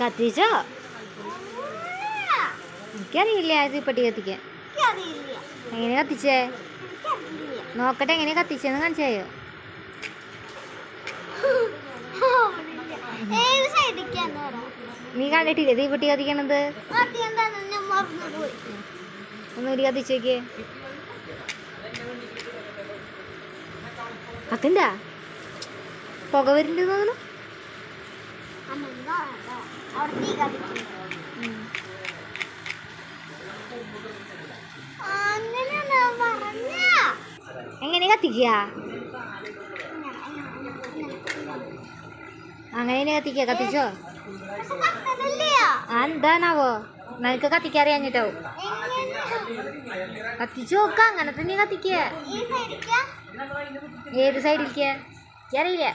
കത്തിച്ചോ? എനിക്കറിയില്ല തീപ്പെട്ടി കത്തിക്കാൻ. എങ്ങനെ കത്തിച്ചേ? നോക്കട്ടെ എങ്ങനെ കത്തിച്ചെന്ന് കാണിച്ചായോ നീ കണ്ടിട്ടില്ലേ തീപ്പെട്ടി കത്തിക്കണത്? ഒന്നുകൂടി കത്തിച്ചേക്ക് കത്തിണ്ട പുക വരുന്നുണ്ട് തോന്നുന്നു? എങ്ങനെ കത്തിക്കുക അങ്ങനെ കത്തിക്കുക കത്തിച്ചോ? എന്താണാവോ? നിനക്ക് കത്തിക്കറിയാഞ്ഞിട്ടാവും കത്തിച്ചു നോക്ക അങ്ങനെ തന്നെ കത്തിക്ക ഏത് സൈഡിലേക്ക് അറിയില്ല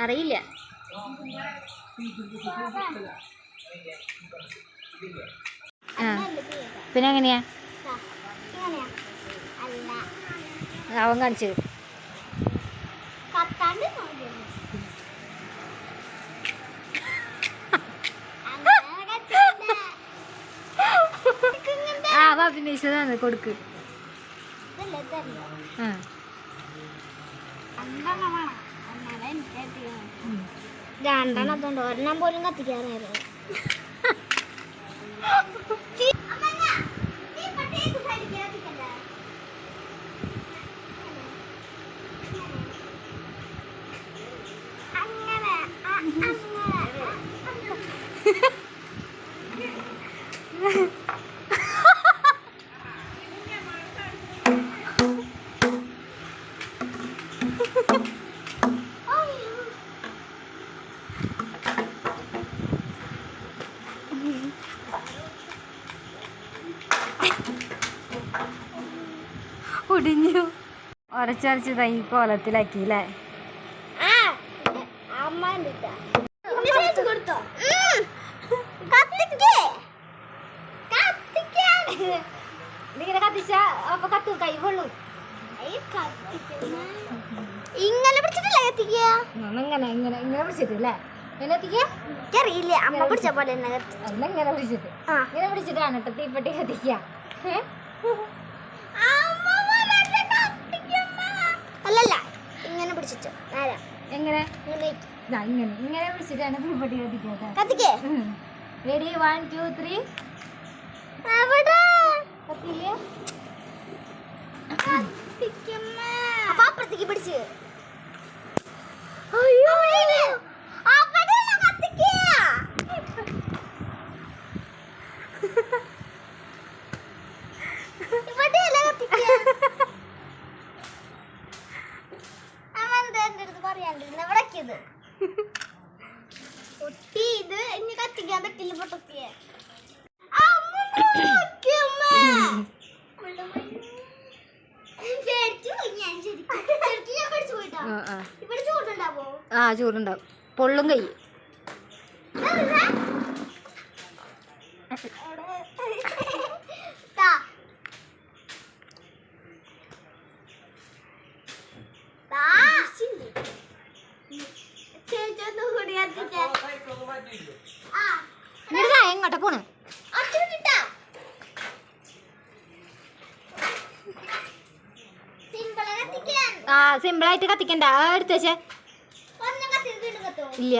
അറിയില്ല ആ പിന്നെ എങ്ങനെയാ അവൻ കാണിച്ചു അഭിനയിച്ചതാണ് കൊടുക്ക്. ആ. രണ്ടെണ്ണം അതുകൊണ്ട് ഒരെണ്ണം പോലും കത്തിക്കാറായിരുന്നു ഒടിഞ്ഞു ഉരച്ചരച്ച് തൈ കോലത്തിലാക്കി അല്ലേ ഇതിങ്ങനെ കത്തിച്ച അപ്പൊ കത്തും കൈ കൊള്ളും. ഇങ്ങനെ പിടിച്ചിട്ടില്ല കത്തിക്കുക ഇങ്ങനെ ഇങ്ങനെ ഇങ്ങനെ പിടിച്ചിട്ട് അല്ലേ ഇങ്ങനെ കത്തിക്ക? എനിക്കറിയില്ല. അമ്മ പിടിച്ച പോലെ തന്നെ കത്തി അല്ല ഇങ്ങനെ പിടിച്ചിട്ട്. ആ. ഇങ്ങനെ പിടിച്ചിട്ടാണ് കേട്ടോ തീപ്പെട്ടി കത്തിക്ക പിടിച്ചിട്ട് എങ്ങനെ? ഇങ്ങനെ. ഇങ്ങനെ പിടിച്ചിട്ടാണ് തീപ്പെട്ടി കത്തിക്കുക കേട്ടോ കത്തിക്കേ റെഡി വൺ ടു ത്രീ കത്തിയില്ലേ? അപ്പൊ അപ്പുറത്തേക്ക് പിടിച്ച്. ഇവിടേക്കിത്. ഒട്ടി ഇത് ഇനി കത്തിക്കാൻ പറ്റില്ല പൊട്ടത്തിയെ. ആ ചൂടുണ്ടാവും? പൊള്ളും കൈ താ. താ. ചേച്ചി ഒന്നും കൂടി കത്തിച്ചേ. ആ, എന്നിട്ട് എങ്ങോട്ടാ പോണ്. ആ സിമ്പിളായിട്ട് കത്തിക്കണ്ട. എടുത്ത് വെച്ചേ? ഇല്ല.